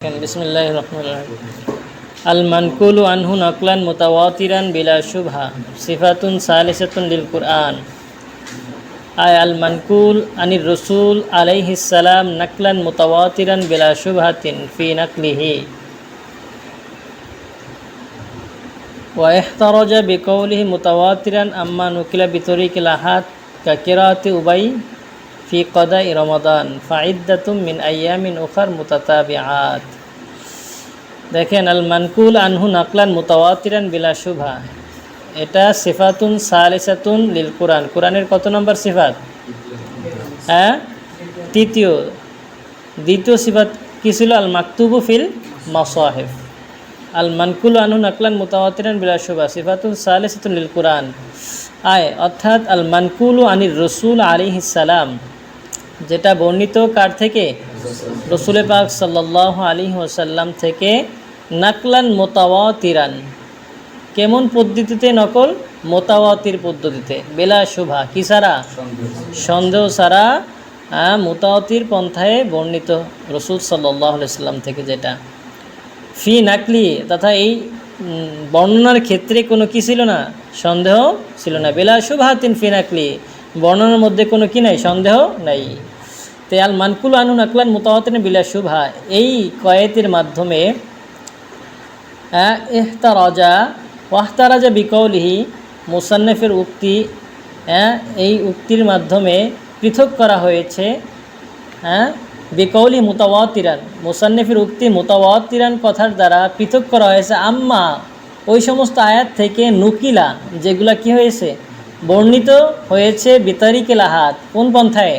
বিসমিল্লাহ আম্মা নকিলা বিতরিক লাহাত কাকিরাতে উবাই ফি কদাই রমাদান ফাইদ্দাতুম মিন আয়ামিন উখার মুতাতাবিআত। দেখেন, আল মানকুল আনহু নাকলান মুতাওয়াতিরান বিলা শুভা। এটা সিফাতুন সালিসাতুন লিল কোরআন। কোরআনের কত নম্বর সিফাত? হ্যাঁ? তৃতীয়। দ্বিতীয় সিফাত কী ছিল? আল মাকতুবু ফিল মাসাহেব। আল মানকুল আনহু নাকলান মুতাওয়াতিরান বিলা শুভা। সিফাতুন সালিসাতুন লিল কোরআন। আয়, অর্থাৎ আল মানকুল আনির রসুল আলী সালাম। যেটা বর্ণিত কার থেকে? রসুল পাক সাল্লাহ আলী ওসাল্লাম থেকে নাকলান মোতাওয়াতিরান। কেমন পদ্ধতিতে নকল? মোতাওয়াতির পদ্ধতিতে। বেলা শোভা। কি সারা? সন্দেহ সারা। মোতাওয়াতির পন্থায় বর্ণিত রসুল সাল্লাহ সাল্লাম থেকে যেটা। ফি নাকলি, তথা এই বর্ণনার ক্ষেত্রে কোনো কি ছিল না? সন্দেহ ছিল না। বেলা শুভাতিন ফি নাকলি। বর্ণনার মধ্যে কোনো কি নাই? সন্দেহ নাই। তে আল মানকুল আনু নাকলান মোতাওয়াতিন বিলা শুভা এই কয়েতের মাধ্যমে আহ, ইহতারাজা ওয়াহতারাজা বিকৌলিহি মুসান্নফের উক্তি এই উক্তির মাধ্যমে পৃথক করা হয়েছে হ্যাঁ বিকৌলি মুতাওয়াতিরান। মুসান্নিফের উক্তি মুতাওয়াতিরান কথার দ্বারা পৃথক করা হয়েছে। আম্মা ওই সমস্ত আয়াত থেকে নুকিলা যেগুলা কি হয়েছে? বর্ণিত হয়েছে বিতারিকেল আহাত কোন পন্থায়?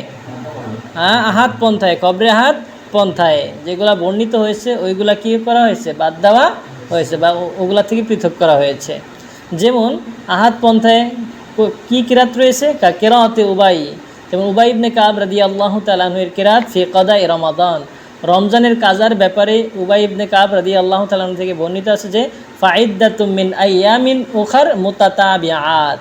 আহাত পন্থায়, কবরে আহাত পন্থায়। যেগুলা বর্ণিত হয়েছে, ওইগুলা কি করা হয়েছে? বাদ দেওয়া হয়েছে বা ওগুলা থেকে পৃথক করা হয়েছে। যেমন, আহাত পন্থায় কো- কিরাত রয়েছে? কা কেরাতে উবাই। যেমন উবাই কাব রাদি আল্লাহ তালাহের কেরাত ফি কদা এ রমাদান। রমজানের কাজার ব্যাপারে উবাই কাব রাদি আল্লাহ তালাহ থেকে বর্ণিত আছে যে ফাইদাতুমিন আইয়ামিন উখার মুতাতাবিআত।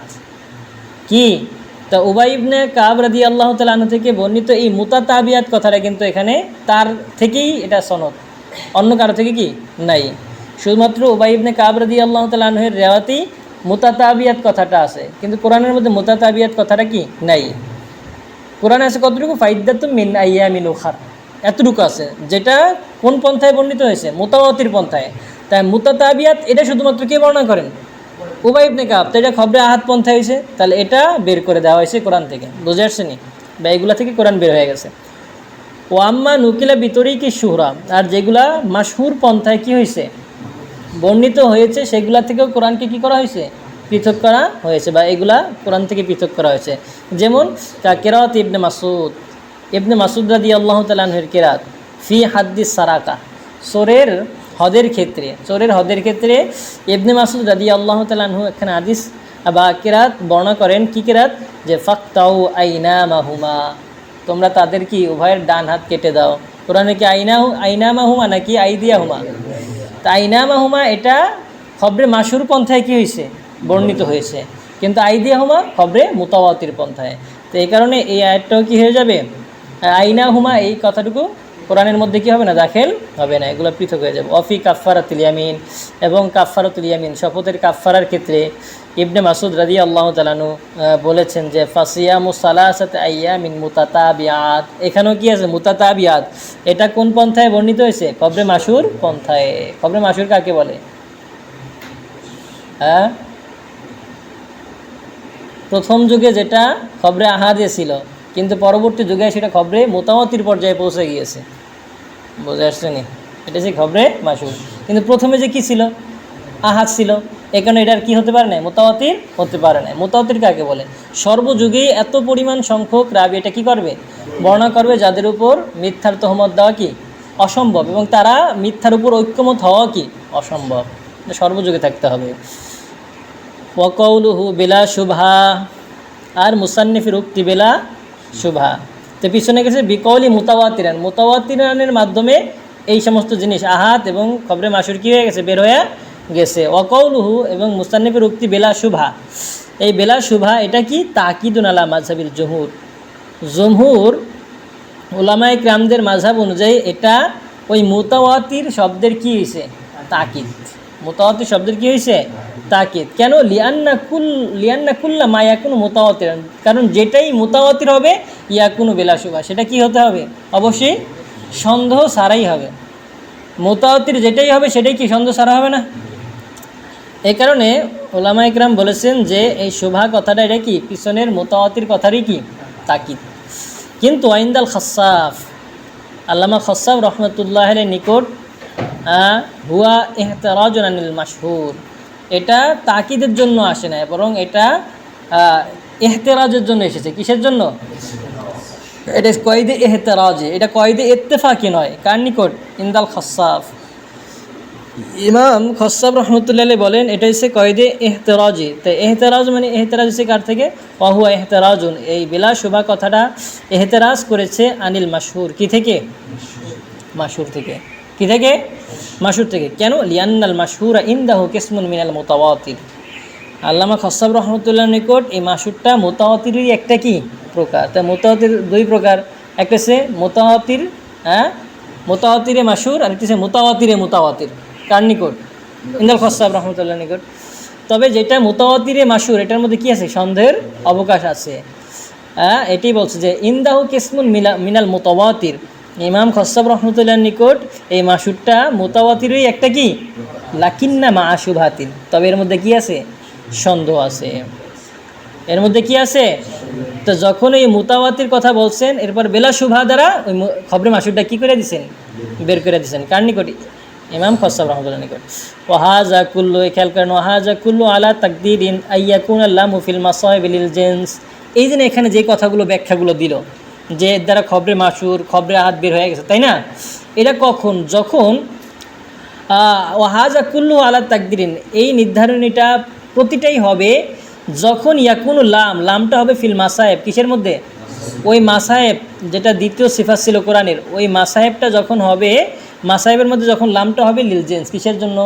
কি? তা উবাই ইবনে কাব রাদি আল্লাহ তালাহ থেকে বর্ণিত এই মুতাতাবিয়াত কথাটা কিন্তু এখানে তার থেকেই এটা সনদ। অন্য কারও থেকে কি? নাই। শুধুমাত্র উবাই ইবনে কাব রাদি আল্লাহ তালাহের রেওয়াতেই মুতাতাবিয়াত কথাটা আছে। কিন্তু কোরআনের মধ্যে মুতাতাবিয়াত কথাটা কি? নাই। কোরআনে আছে কতটুকু? ফাইদাত মিন আইয়া মিন উখার এতটুকু আছে, যেটা কোন পন্থায় বর্ণিত হয়েছে? মোতাবাতির পন্থায়। তাই মুতাতাবিয়াত এটা শুধুমাত্র কে বর্ণনা করেন? উবাই ইবনে কাব, তো এটা খবরে আহাত পন্থায় হয়েছে তাহলে এটা বের করে দেওয়া হয়েছে কোরআন থেকে। বুঝে আসছে নি বা এগুলা থেকে কোরআন বের হয়ে গেছে। ও আম্মা নুকিলা বিতরেই কি সুহরা আর যেগুলা মাসহুর পন্থায় কি হয়েছে বর্ণিত হয়েছে, সেগুলা থেকেও কোরআনকে কি করা হয়েছে পৃথক করা হয়েছে, বা এগুলা কোরআন থেকে পৃথক করা হয়েছে। যেমন কেরাত ইবনে মাসুদ ইবনে মাসুদ রাদি আল্লাহ তালাহের কেরাত, ফি হাদ্দিস সারাকা, সোরের হদের ক্ষেত্রে, চোরের হদের ক্ষেত্রে ইবনে মাসুদ রাদি আল্লাহ তালাহু এখানে আদিস বা কেরাত বর্ণনা করেন। কি কেরাত? যে, ফাক্তাউ আইনা মাহুমা তোমরা তাদের কি উভয়ের ডান হাত কেটে দাও? কোরআনে কি আইনা আইনা মাহুমা নাকি আইদিয়া হুমা তা আইনামা হুমা এটা খবরে মাসুর পন্থায় কি হয়েছে বর্ণিত হয়েছে। কিন্তু আইদিয়া হুমা খবরে মুতাওয়াতির পন্থায়। তো এই কারণে এই আয়াতটাও কি হয়ে যাবে? আইনা হুমা এই কথাটুকু কোরআনের মধ্যে কি হবে না? দাখেল হবে না, এগুলো পৃথক হয়ে যাবে। অফি কাফারাতুল ইয়ামিন এবং কাফারাতুল ইয়ামিন, শপথের কাফারার ক্ষেত্রে ইবনে মাসুদ রাদি আল্লাহ তালানু বলেছেন যে, ফাসিয়ামু সালাসাত আইয়ামিন মুতাতাবিয়াত এখানেও কি আছে? মুতাতাবিয়াত এটা কোন পন্থায় বর্ণিত হয়েছে? কবরে মাসুর পন্থায়। কবরে মাসুর কাকে বলে? হ্যাঁ? প্রথম যুগে যেটা খবরে আহাদে ছিল কিন্তু পরবর্তী যুগে সেটা খবরে মোতামতির পর্যায়ে পৌঁছে গিয়েছে। বুঝে আসছে নি এটা যে খবরে মাসুর কিন্তু প্রথমে যে কি ছিল? আহাত ছিল। এখানে এটার কি হতে পারে না মোতাবাতির হতে পারে না মোতাবাতির কাকে বলে? সর্বযুগেই এত পরিমাণ সংখ্যক রাবি এটা কি করবে? বর্ণনা করবে যাদের উপর মিথ্যার তহমত দেওয়া কি? অসম্ভব। এবং তারা মিথ্যার উপর ঐক্যমত হওয়া কি? অসম্ভব। সর্বযুগে থাকতে হবে। ওয়াকৌলুহু বেলা শুভা। আর মুসান্নিফির উক্তি বেলা শুভা তো পিছনে গেছে বিকৌলি মুতাওয়াতিরান। মুতাওয়াতিরানের মাধ্যমে এই সমস্ত জিনিস, আহাত এবং খবরে মাসুর কি হয়ে গেছে? বের হয়ে গেছে। অকৌলুহু এবং মুস্তান্নিফের উক্তি বেলা শুভা এই বেলা শুভা এটা কি? তাকিদুন আলা মাঝহাবির জহুর জমহুর ওলামাই ক্রামদের মাঝহাব অনুযায়ী এটা ওই মুতাওয়াতির শব্দের কি হয়েছে তাকিদ। মুতাওয়াতির শব্দের কি হয়েছে তাকিদ। কেন? লিয়ান্না কুল লিয়ান্না কুল্লা মা ইয়াকুন মুতাওয়াতির কারণ যেটাই মুতাওয়াতির হবে, ইয়াকুনু বেলাসুবা সেটা কি হতে হবে? অবশ্যই সন্দেহ সারাই হবে। মোতাওয়াতির যেটাই হবে, সেটাই কি সন্দেহ সারা হবে না? এই কারণে ওলামা ইকরাম বলেছেন যে, এই শোভা কথাটা এটা কি? পিছনের মোতাওয়াতির কথারই কি? তাকিদ। কিন্তু আইন্দাল খসাফ, আল্লামা খসাফ রহমতুল্লাহের নিকট হুয়া এহতারাজ আনিল মাসহুর এটা তাকিদের জন্য আসে না বরং এটা এহতেরাজের জন্য এসেছে। কিসের জন্য? এটা কয়েদে এহতেরাজে। এটা কয়েদে ইত্তেফাকি নয়। কার নিকট? ইন্দাল খসাফ। ইমাম খসাব রহমতুল্লাহ বলেন, এটা হচ্ছে কয়েদে এহতেরাজি। তো এহতেরাজ মানে এহতেরাজ হচ্ছে কার থেকে? অহুয়া এহতেরাজুন। এই বেলা শোভা কথাটা এহতেরাজ করেছে আনিল মাসহুর কি থেকে? মাসহুর থেকে। কি থেকে? মাসহুর থেকে। কেন? লিয়ান্নাল মাসহুরা ইন্দাহু কিসমুন মিনাল মোতাওয়াতির। আল্লামা খসাব রহমতুল্লাহ নিকট এই মাসুরটা মোতাওয়াতিরই একটা কি? প্রকার। তা মোতাওয়াতির দুই প্রকার। একটা হচ্ছে মোতাওয়াতির হ্যাঁ? মোতাওয়াতিরে মাসুর আর একটা হচ্ছে মোতাওয়াতিরে মোতাওয়াতির। কার নিকট? ইন্দাল খসাব রহমতুল্লাহ নিকট। তবে যেটা মোতাওয়াতিরে মাসুর এটার মধ্যে কি আছে? সন্দেহের অবকাশ আছে। হ্যাঁ এটি বলছে যে ইন্দাহু কিসমুন মিলা মিনাল মোতাওয়াতির। ইমাম খসাব রহমতুল্লাহ নিকট এই মাসুরটা মোতাবাতিরই একটা কি? লাকিন্না মা আশুভাতিন তবে এর মধ্যে কি আছে? সন্দেহ আছে। এর মধ্যে কি আছে? তো যখন এই মোতাবাতির কথা বলছেন, এরপর বেলা শুভা দ্বারা ওই খবরে মাসুরটা কি করে দিছেন? বের করে দিছেন। কার নিকট? ইমাম খসাব রহমতুল্লাহ নিকট। কুল্লু, এই খেয়াল করেন, ওয়াহাজা কুল্লু আলা তাকদির ইন আইয়াকুন আল্লাহ মুফিল মাসাহিবিল জেন্স। এই জন্য এখানে যে কথাগুলো, ব্যাখ্যাগুলো দিল যে এর দ্বারা খবরে মাসুর, খবরে হাত বের হয়ে গেছে, তাই না? এটা কখন? যখন ও ওয়াহাজা কুল্লু আলা তাকদিরিন, এই নির্ধারণীটা প্রতিটাই হবে যখন ইয়াকুনু লাম, লামটা হবে ফিল মাসাহেব কিসের মধ্যে? ওই মাসাহেব যেটা দ্বিতীয় সিফাত ছিল কোরআনের, ওই মাসাহেবটা যখন হবে মাসাহেবের মধ্যে যখন লামটা হবে, লিল জেন্স, কিসের জন্য?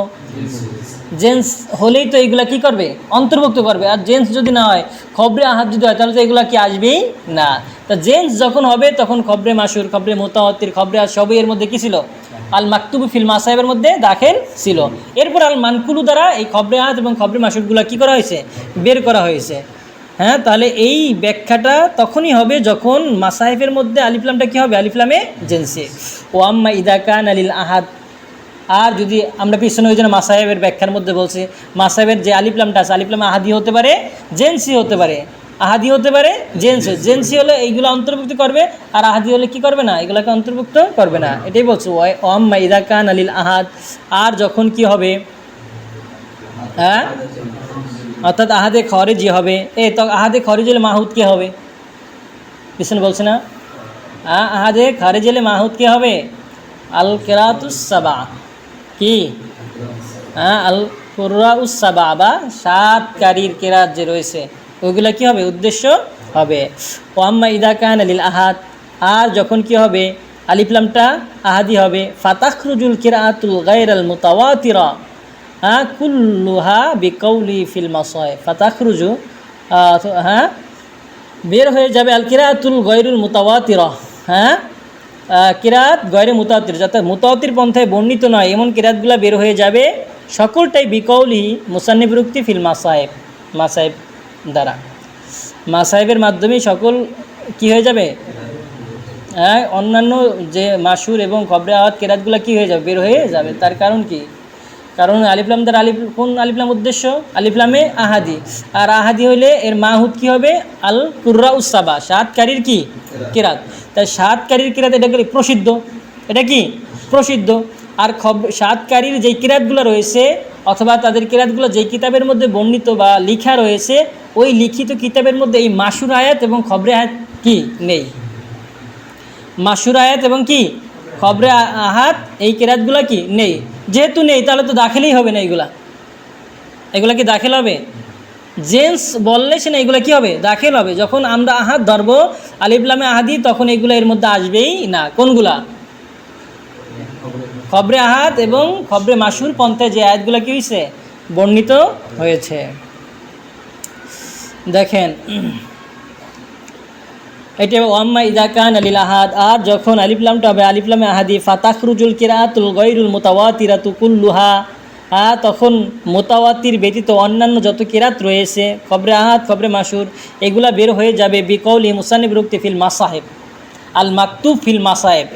জেন্স হলেই তো এগুলা কি করবে? অন্তর্ভুক্ত করবে। আর জেন্স যদি না হয়, খবরে আহাত যদি হয়, তাহলে তো এগুলা কি আসবেই না। তা জেন্স যখন হবে, তখন খবরে মাসুর খবরে মোতাহতির খবরে আর সবই এর মধ্যে কী ছিল? আল মাকতুবু ফিল মাসাহেবের মধ্যে দাখিল ছিল। এরপর আল মানকুলু দ্বারা এই খবরে হাত এবং খবরে মাসুরগুলো কী করা হয়েছে? বের করা হয়েছে। হ্যাঁ তাহলে এই ব্যাখ্যাটা তখনই হবে যখন মাসাহেবের মধ্যে আলিফলামটা কী হবে? আলিফলামে জেন্সে। ও আম্মা ইদাকান আলিল আহাদ। আর যদি আমরা পিছনে ওই জন্য মাসাহেবের ব্যাখ্যার মধ্যে বলছি মাসাহেবের যে আলিফলামটা আছে, আলিফলাম আহাদি হতে পারে, জেন্সি হতে পারে। আহাদি হতে পারে, জেন্সি। জেন্সি হলে এইগুলো অন্তর্ভুক্ত করবে, আর আহাদি হলে কি করবে না? এগুলোকে অন্তর্ভুক্ত করবে না। এটাই বলছো ওয়াম মাইদা কান আলিল আহাদ। আর যখন কি হবে? হ্যাঁ? অর্থাৎ আহাদে খরেজি হবে। এ, তো আহাদে খরেজ হলে মাহুদ কে হবে? পিছনে বলছে না। আহাদে খরেজ হলে মাহুদ কে হবে? আল কেরাতুসাবা কি? হ্যাঁ আল কোরআসাবা বা সাত কারির কেরাত যে রয়েছে। ওইগুলো কি হবে? উদ্দেশ্য হবে। ওয়াম্মা ইদা কান আলিল আহাদ, আর যখন কি হবে? আলিফলামটা আহাদি হবে। ফাতাখরুজুল কিরাতুল গাইর আল মুতাওয়াতিরা হ্যাঁ কুল্লুহা বিকৌলি ফিল মাসয়। ফাতাখরুজু হ্যাঁ? বের হয়ে যাবে আল কিরাতুল গৈরুল মুতাওয়াতির হ্যাঁ? কিরাত গয়রে মুতাওয়াতির, যাতে মুতাওয়াতির পন্থায় বর্ণিত নয়। এমন কিরাতগুলো বের হয়ে যাবে সকলটাই বিকৌলি মুসান্নিব রুক্তি ফিল মাসাহেব মাসাহেব দ্বারা। মাসাহেবের মাধ্যমেই সকল কি হয়ে যাবে? হ্যাঁ অন্যান্য যে মাসুর এবং খবরে আওয়াত কেরাতগুলো কি হয়ে যাবে? বের হয়ে যাবে। তার কারণ কি? কারণ আলিফলাম দ্বারা আলিফ কোন আলিফলাম উদ্দেশ্য? আলিফলামে আহাদি। আর আহাদি হইলে এর মাহুদ কি হবে? আল কুর্রা উসাবা সাতকারীর কি? কেরাত। তাই সাতকারীর কেরাত এটা প্রসিদ্ধ। এটা কি? প্রসিদ্ধ। আর খব সাতকারীর যেই কিরাতগুলো রয়েছে অথবা তাদের কেরাতগুলো যেই কিতাবের মধ্যে বর্ণিত বা লিখা রয়েছে, ওই লিখিত কিতাবের মধ্যে এই মাসুর আয়াত এবং খবরে আয়াত কি? নেই। মাসুর আয়াত এবং কি? খবরে আহাত, এই কেরাতগুলো কি? নেই। যেহেতু নেই, তাহলে তো দাখিলেই হবে না এগুলা। এগুলা কি দাখিল হবে? জেন্স বললে সে না এগুলো কি হবে? দাখিল হবে। যখন আমরা আহাত ধরব আলিফলামে আহাদি তখন এগুলো এর মধ্যে আসবেই না। কোনগুলা? খবরে আহাত এবং খবরে মাসুর পন্থায় যে আয়াতগুলো কি হয়েছে বর্ণিত হয়েছে। দেখেন। এটা ওয়াম্মা ইদাকান আলিল আহাদ আর যখন আলিফলামটা হবে আলিফলামে আহাদি, ফাতাখরুজুল কিরাতুল গৈরুল মোতাওয়াতিরাতু কুল্লুহা আ তখন মোতাওয়াতির ব্যতীত অন্যান্য যত কিরাত রয়েছে, খবরে আহাদ খবরে মাসুর এগুলা বের হয়ে যাবে বিকৌলি মুসানিব রুক্তি ফিল মাসাহেব। আল মাকতুব ফিল মাসাহেব।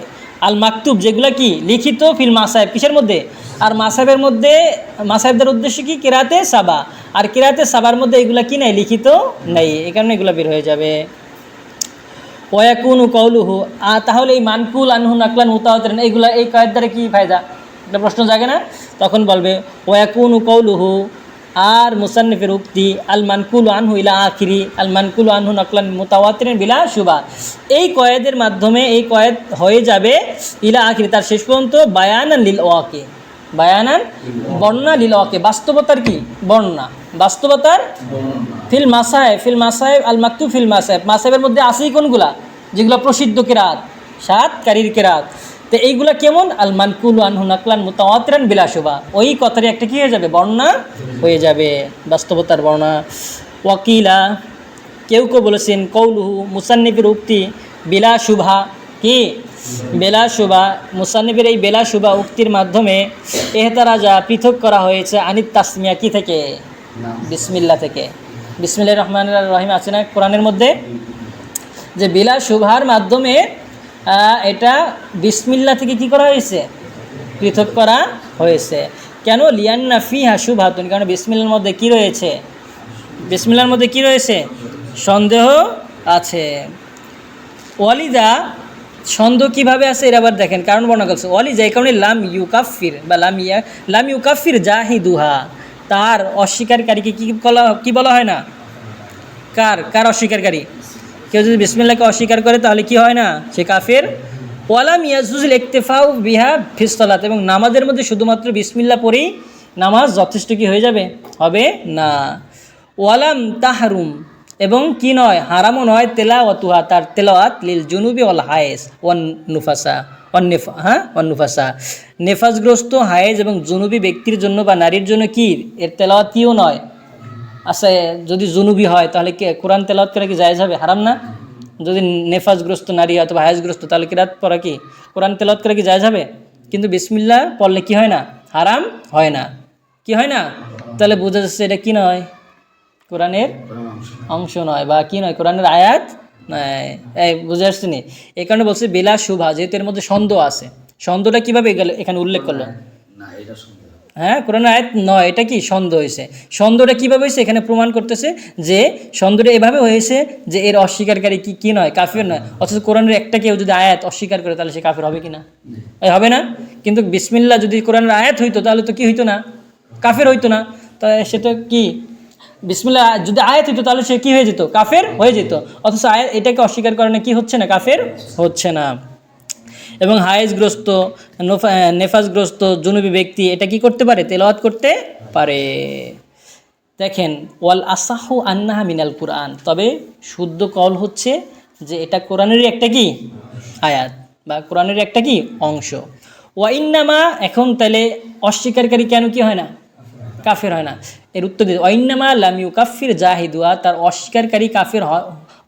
আল মাকতুব যেগুলা কি? লিখিত ফিল মাসাহেব কিসের মধ্যে? আর মাসাহেবের মধ্যে মাসাহেবদের উদ্দেশ্য কি? কেরাতে সাবা। আর কেরাতে সাবার মধ্যে এগুলা কি নাই? লিখিত নেই। এই কারণে এগুলো বের হয়ে যাবে। ওয়াকুনু কৌলুহু তাহলে এই মানকুল আনহু নাকলান মুতাওয়াতির এইগুলা এই কয়ের দ্বারা কী ফায়দা? একটা প্রশ্ন জাগে না? তখন বলবে, ওয়াকুনু কৌলুহু আর মুসান্নিফের উক্তি, আল মানকুল আনহু ইলা আখিরি আল মানকুল আনহু নকলান মুতাওয়াতিরেন বিলা শুবা এই কয়েদের মাধ্যমে এই কয়েদ হয়ে যাবে ইলা আখিরি। তার শেষ পর্যন্ত বায়ানান লিল ওয়াকে। বায়ানান বর্ণনা লিল ওয়াকে। বাস্তবতার কি? বর্ণনা বাস্তবতার ফিল মাসাহেব ফিল মাসাহেব আল মাকতু ফিল মাসাহেব মাসাহেবের মধ্যে আসেই কোনগুলা? যেগুলো প্রসিদ্ধ কেরাত সাত কারির কেরাত। তো এইগুলা কেমন? আল মানকুল আনহু নাকলান মুতাওয়াতিরান বিলাসুবা ওই কথারই একটা কি হয়ে যাবে? বর্ণনা হয়ে যাবে। বাস্তবতার বর্ণনা। ওয়াকিলা কেউ কেউ বলেছেন কৌলুহু মুসান্নিফের উক্তি বিলা শুভা কি? বেলা শুভা মুসান্নিফের এই বেলা শুভা উক্তির মাধ্যমে এহতারা যা পৃথক করা হয়েছে আনিত তাসমিয়া কি থেকে? বিসমিল্লা থেকে। বিসমিল্লা রহমান রহিম আছে না কোরআনের মধ্যে? যে বিলা শুভার মাধ্যমে এটা বিসমিল্লা থেকে কি করা হয়েছে? পৃথক করা হয়েছে। কেন? লিয়ান্না ফি ফিহা শুভাতুন কারণ বিসমিল্লার মধ্যে কি রয়েছে? বিসমিল্লার মধ্যে কি রয়েছে? সন্দেহ আছে। ওয়ালিদা সন্দেহ কীভাবে আছে এর আবার দেখেন, কারণ বর্ণনা করছে, ওয়ালিদা এই কারণে লাম ইউকাফির, বা লাম ইয়া, লাম ইউকাফির জাহিদুহা, তার অস্বীকারীকে কি বলা কি বলা হয় না? কার কার অস্বীকারী কেউ যদি বিসমিল্লাকে অস্বীকার করে, তাহলে কি হয় না? সে কাফের। ওয়ালাম ইয়াজুজুল ইকতেফাউ বিহা ফিস্তলাত এবং নামাজের মধ্যে শুধুমাত্র বিসমিল্লা পড়েই নামাজ যথেষ্ট কি হয়ে যাবে? হবে না। ওয়ালাম তাহারুম, এবং কি নয়, হারামও নয়, তেলাওয়াতুহা, তার তেলাওয়াত লিল জুনুবি অল হায়েস ওয়ান নুফাসা নেফা হ্যাঁ ওয়ান নুফাসা। নেফাজগ্রস্ত হায়েজ এবং জুনুবি ব্যক্তির জন্য বা নারীর জন্য কি? এর তেলাওয়াত কিও নয়। আচ্ছা যদি জুনুবি হয়, তাহলে কি কোরআন তেলাওয়াত করা কি জায়েজ হবে? হারাম না? যদি নেফাজগ্রস্ত নারী অথবা হায়েজগ্রস্ত, তাহলে কি রাত পড়া কি? কোরআন তেলাওয়াত করা কি জায়েজ হবে? কিন্তু বিসমিল্লা পড়লে কি হয় না? হারাম হয় না। কি হয় না? তাহলে বোঝা যাচ্ছে এটা কি নয়? কোরআনের অংশ নয় বা কি নয়? কোরআনের আয়াত এই, বুঝে আসছে নি? এই কারণে বলছে, বেলা শুভা যেহেতু এর মধ্যে সন্দেহ আছে। সন্দেহটা কীভাবে গেল এখানে উল্লেখ করল? হ্যাঁ কোরআনের আয়াত নয়, এটা কি? সন্দেহ হয়েছে। সন্দেহটা কীভাবে হয়েছে? এখানে প্রমাণ করতেছে যে সন্দেহটা এভাবে হয়েছে যে এর অস্বীকারী কি, কী নয়, কাফের নয়। অথচ কোরআনের একটা কেউ যদি আয়াত অস্বীকার করে, তাহলে সে কাফের হবে কি না হবে না? কিন্তু বিসমিল্লা যদি কোরআনের আয়াত হইতো, তাহলে তো কি হইতো না? কাফের হইতো না। তা সে তো কি? বিসমিল্লা যদি আয়াত হইতো, তাহলে সে কী হয়ে যেত? কাফের হয়ে যেত। অথচ আয়াত এটাকে অস্বীকার করে না কি হচ্ছে না? কাফের হচ্ছে না। এবং হায়েজগ্রস্ত নোফা- নেফাজগ্রস্ত জুনুবি ব্যক্তি এটা কি করতে পারে? তেলাওয়াত করতে পারে। দেখেন, ওয়াল আসাহু আন্নাহা মিনাল কুরআন। তবে শুদ্ধ কল হচ্ছে যে এটা কোরআনেরই একটা কি? আয়াত। বা কোরআনের একটা কি? অংশ। ওয়াইন্নামা এখন তাহলে অস্বীকারী কেন কি হয় না? কাফের হয় না। এর উত্তর দিতে ওয়াইন্নামা লামিউ কাফির জাহিদুয়া তার অস্বীকারী কাফের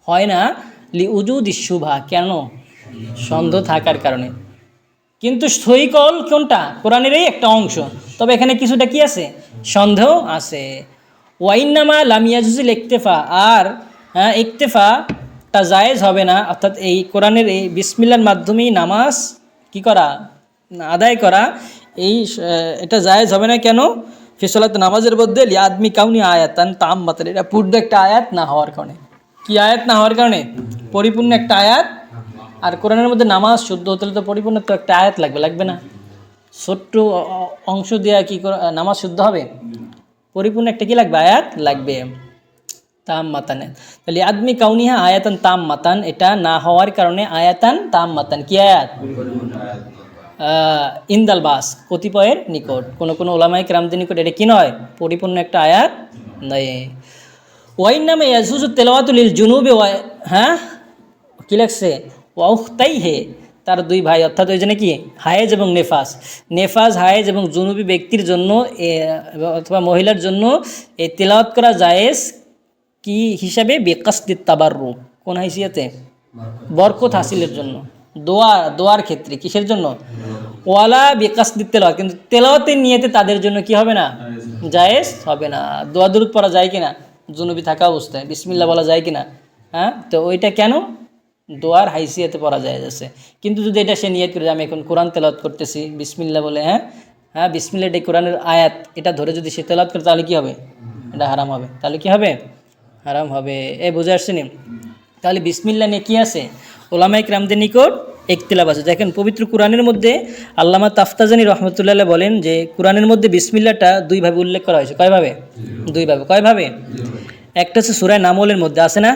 হয় না। লি উজুদ শুভা। কেন? সন্দেহ থাকার কারণে। কিন্তু সইকল কোনটা? কোরআনেরই একটা অংশ। তবে এখানে কিছুটা কি আছে? সন্দেহ আছে। ওয়াইনামা লামিয়াজুজুল ইকতেফা। আর হ্যাঁ ইকতেফাটা জায়েজ হবে না। অর্থাৎ এই কোরআনের এই বিসমিল্লার মাধ্যমেই নামাজ কি করা? আদায় করা। এই এটা জায়েজ হবে না কেন? ফিসলাত নামাজের মধ্যে লিয়াদমি কাউনি আয়াত তাম মাতার এটা পূর্ণ একটা আয়াত না হওয়ার কারণে। কি আয়াত না হওয়ার কারণে? পরিপূর্ণ একটা আয়াত আর কোরআনের মধ্যে নামাজ শুদ্ধ হতে হলে তো পরিপূর্ণ তো একটা আয়াত লাগবে লাগবে না? ছোট্ট অংশ দেওয়া কি নামাজ শুদ্ধ হবে? পরিপূর্ণ একটা কি লাগবে? আয়াত লাগবে। তাম মাতানে তাহলে আদমি কাউনিহা আয়াতান তাম মাতান এটা না হওয়ার কারণে আয়াতান তাম মাতান কি আয়াত? ইন্দাল বাস, কতিপয়ের নিকট। কোনো কোনো ওলামাই ক্রামদের নিকট এটা কি নয়? পরিপূর্ণ একটা আয়াত নয়। ওয়াইন নামে ইয়াজুজু তেলাওয়াতুলিল জুনুবে হ্যাঁ? কী লাগছে? ওয়াউখতাই হে তার দুই ভাই, অর্থাৎ ওই জন্য কি? হায়েজ এবং নেফাস নেফাজ, হায়েজ এবং জুনুবি ব্যক্তির জন্য অথবা মহিলার জন্য এই তেলাওয়াত করা জায়েজ কি হিসাবে? বেকাস্তির তাবার রূপ কোন হাইসিয়াতে? বরকত হাসিলের জন্য। দোয়া, দোয়ার ক্ষেত্রে, কিসের জন্য? ওয়ালা বিকাশ তেলাওয়াত। কিন্তু তেলাওয়াতের নিয়েতে তাদের জন্য কি হবে না? জায়েজ হবে না। দোয়া দূরত পড়া যায় কিনা? জুনুবি থাকা অবস্থায়। বিসমিল্লা বলা যায় কিনা? হ্যাঁ? তো ওইটা কেন? দোয়ার হাইসিয়াতে পড়া যায় যাচ্ছে কিন্তু যদি এটা সে নিয়ত করে আমি এখন কোরআন তেলাওয়াত করতেছি বিসমিল্লা বলে হ্যাঁ? হ্যাঁ বিসমিল্লা এটা কোরআনের আয়াত এটা ধরে যদি সে তেলাওয়াত করে তাহলে কি হবে? এটা হারাম হবে। তাহলে কি হবে? হারাম হবে। এ বুঝে আসছেন তাহলে বিসমিল্লা নিয়ে কী আছে? ওলামাই ক্রামদের নিকট একতিলাপ আছে। দেখেন পবিত্র কোরআনের মধ্যে আল্লামা তাফতাজানি রহমতুল্লাহ বলেন যে কোরআনের মধ্যে বিসমিল্লাটা দুইভাবে উল্লেখ করা হয়েছে। কয়ভাবে? দুইভাবে কয়ভাবে? একটা হচ্ছে সুরায় নামলের মধ্যে আছে না?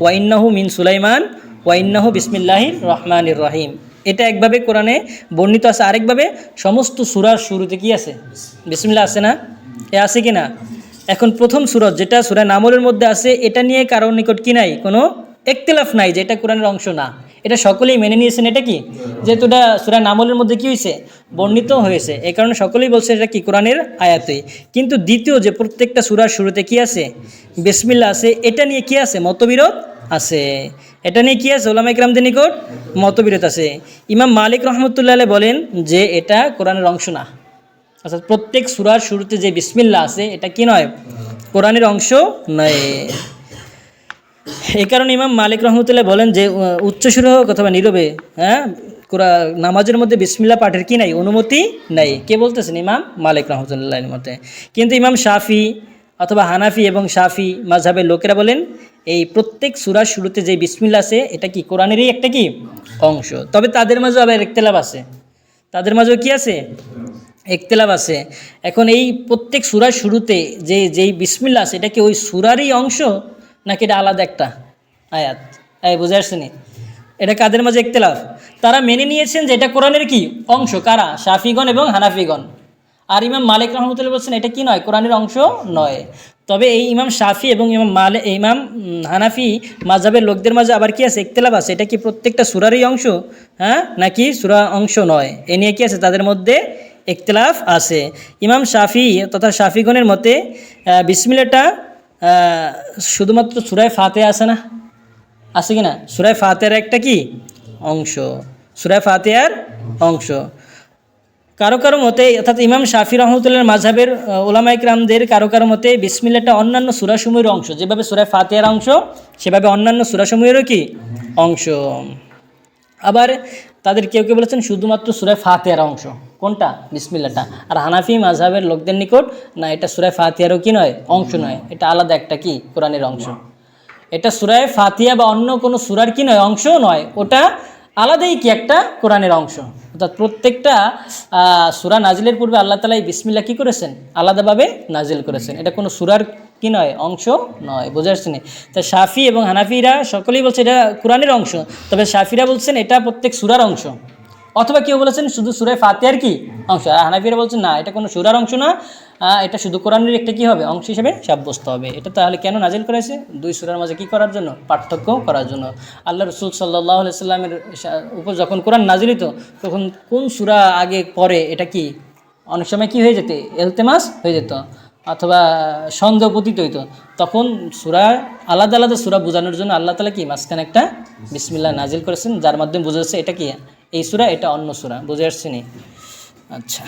ওয়াইন্নাহু মিন সুলাইমান ওয়াইন্নাহু বিসমিল্লাহি রহমানির রহিম। এটা একভাবে কোরআনে বর্ণিত আছে, আরেকভাবে সমস্ত সুরার শুরুতে কি আছে? বিসমিল্লা আছে না? এ আছে কি না? এখন প্রথম সুরত যেটা, সুরা নামলের মধ্যে আছে, এটা নিয়ে কারোর নিকট কি নাই? কোনো একতেলাফ নাই যে এটা কোরআনের অংশ না। এটা সকলেই মেনে নিয়েছেন, এটা কি? যেহেতু এটা সুরা নামলের মধ্যে কি হয়েছে? বর্ণিত হয়েছে। এই কারণে সকলেই বলছে এটা কি? কোরআনের আয়াতই। কিন্তু দ্বিতীয় যে প্রত্যেকটা সুরার শুরুতে কি আছে? বিসমিল্লা আছে। এটা নিয়ে কি আছে? মতবিরোধ আছে। এটা নিয়ে কি আছে? ওলামা ইকরামদের নিকট মতবিরোধ আছে। ইমাম মালিক রহমতুল্লাহ বলেন যে এটা কোরআনের অংশ না। অর্থাৎ প্রত্যেক সুরার শুরুতে যে বিসমিল্লা আছে এটা কি নয়? কোরআনের অংশ নয়। এই কারণে ইমাম মালিক রহমতুল্লাহ বলেন যে আহ, উচ্চস্বর হোক অথবা নীরবে হ্যাঁ নামাজের মধ্যে বিসমিল্লা পাঠের কি নাই? অনুমতি নাই। কে বলতেছেন ইমাম মালিক রহমতুল্লাহ মতে? কিন্তু ইমাম শাফি অথবা হানাফি এবং শাফি মাঝহাবের লোকেরা বলেন, এই প্রত্যেক সুরার শুরুতে যে বিসমিল্লা আছে, এটা কি কোরআনেরই একটা কি অংশ? তবে তাদের মাঝে আবার একতেলাভ আছে। তাদের মাঝেও কি আছে? একতেলাভ আছে। এখন এই প্রত্যেক সুরার শুরুতে যে, যেই বিসমিল্লা আছে, এটা কি ওই সুরারই অংশ, নাকি এটা আলাদা একটা আয়াত? এই বুঝে আসছেনি এটা কাদের মাঝে একতেলাফ? তারা মেনে নিয়েছেন যে এটা কোরআনের কি অংশ? কারা? শাফিগণ এবং হানাফিগণ। আর ইমাম মালিক রহমতুল্লাহ বলছেন এটা কি নয়? কোরআনের অংশ নয়। তবে এই ইমাম শাফি এবং ইমাম মালে ইমাম হানাফি মাঝাবের লোকদের মাঝে আবার কি আছে? একতেলাফ আছে। এটা কি প্রত্যেকটা সুরারই অংশ? হ্যাঁ? নাকি সুরা অংশ নয়? এ নিয়ে কি আছে? তাদের মধ্যে একতলাফ আছে। ইমাম শাফি তথা শাফিগণের মতে আহ, শুধুমাত্র সুরায় ফাতে আছে না? আছে কি না? সুরায় ফাতেহার একটা কি? অংশ। সুরায় ফাতেহার অংশ। কারও কারও মতে, অর্থাৎ ইমাম শাফি রহমতুল্লাহ মাঝহাবের ওলামাইক রামদের কারও কারও মতে বিসমিল্লাটা অন্যান্য সুরাসমূহের অংশ, যেভাবে সুরায় ফাতেহার অংশ, সেভাবে অন্যান্য সুরাসমূহেরও কি অংশ। আবার তাদের কেউ কেউ বলেছেন শুধুমাত্র সুরায় ফাতেহার অংশ, কোনটা? বিসমিল্লাটা আর হানাফি মাঝহাবের লোকদের নিকট, না, এটা সুরায় ফাতিয়ারও কি নয়, অংশ নয়, এটা আলাদা একটা কি, কোরআনের অংশ। এটা সুরায় ফাতিয়া বা অন্য কোনো সুরার কি নয়, অংশও নয়, ওটা আলাদাই কি একটা কোরআনের অংশ? অর্থাৎ প্রত্যেকটা সুরা নাজিলের পূর্বে আল্লাহ তালা এই বিসমিল্লা কী করেছেন? আলাদাভাবে নাজিল করেছেন। এটা কোনো সুরার কি নয়, অংশ নয়, বোঝা যাচ্ছে না। তা সাফি এবং হানাফিরা সকলেই বলছে এটা কোরআনের অংশ। তবে সাফিরা বলছেন এটা প্রত্যেক সুরার অংশ। অথবা কেউ বলেছেন শুধু সুরায় ফাতিয়ার কি অংশ? আর হানাফিরা বলছেন, না, এটা কোনো সুরার অংশ না। এটা শুধু কোরআনের একটা কি হবে? অংশ হিসেবে সাব্যস্ত হবে। এটা তাহলে কেন নাজিল করেছে দুই সুরার মাঝে কী করার জন্য? পার্থক্য করার জন্য। আল্লাহ রসুল সাল্লাহ সাল্লামের উপর যখন কোরআন নাজিলিত, তখন কোন সুরা আগে পরে এটা কি? অনেক সময় কি হয়ে যেত? এলতেমাস হয়ে যেত, অথবা সন্দেহ পতিত হইতো। তখন সুরা, আলাদা আলাদা সুরা বোঝানোর জন্য আল্লাহ তালা কি? মাঝখানে একটা বিসমিল্লা নাজিল করেছেন, যার মাধ্যমে বোঝা যাচ্ছে এটা কি? এই সুরা এটা অন্য সুরা বুঝে আসছি নি? আচ্ছা।